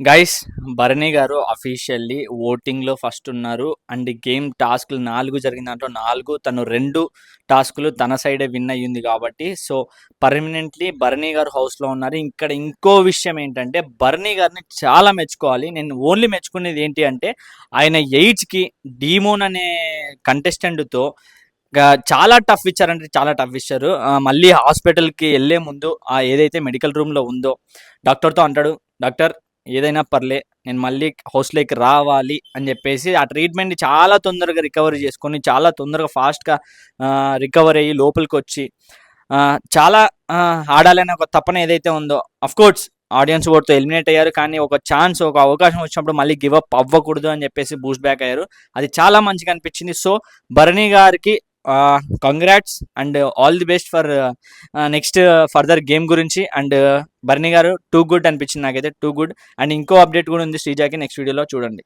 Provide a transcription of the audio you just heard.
Guys Bharani garu officially ఓటింగ్లో first ఉన్నారు. And game టాస్క్లు నాలుగు జరిగిన దాంట్లో నాలుగు తను రెండు టాస్కులు తన సైడే విన్ అయ్యింది కాబట్టి. సో పర్మనెంట్లీ భరణి గారు హౌస్లో ఉన్నారు. ఇక్కడ ఇంకో విషయం ఏంటంటే భరణి గారిని చాలా మెచ్చుకోవాలి. నేను ఓన్లీ మెచ్చుకునేది ఏంటి అంటే ఆయన ఎయిట్స్కి డీమోన్ అనే కంటెస్టెంట్తో చాలా టఫ్ ఇచ్చారంటే చాలా టఫ్ ఇచ్చారు. మళ్ళీ హాస్పిటల్కి వెళ్ళే ముందు ఆ ఏదైతే మెడికల్ రూమ్లో ఉందో డాక్టర్తో అంటాడు డాక్టర్ ఏదైనా పర్లే నేను మళ్ళీ హౌస్లోకి రావాలి అని చెప్పేసి ఆ ట్రీట్మెంట్ చాలా తొందరగా రికవరీ చేసుకొని చాలా తొందరగా ఫాస్ట్గా రికవర్ అయ్యి లోపలికి వచ్చి చాలా ఆడాలనే ఒక తపన ఏదైతే ఉందో కోర్స్ ఆడియన్స్ ఓట్తో ఎలిమినేట్ అయ్యారు కానీ ఒక ఛాన్స్ ఒక అవకాశం వచ్చినప్పుడు మళ్ళీ గివప్ అవ్వకూడదు అని చెప్పేసి బూస్ట్ బ్యాక్ అయ్యారు. అది చాలా మంచిగా అనిపించింది. సో భరణి గారికి congrats and all the best for next further game గురించి. అండ్ uh, బర్నీ గారు టూ గుడ్ అనిపించింది నాకైతే టూ గుడ్ అండ్ ఇంకో అప్డేట్ కూడా ఉంది శ్రీజాకి నెక్స్ట్ వీడియోలో చూడండి.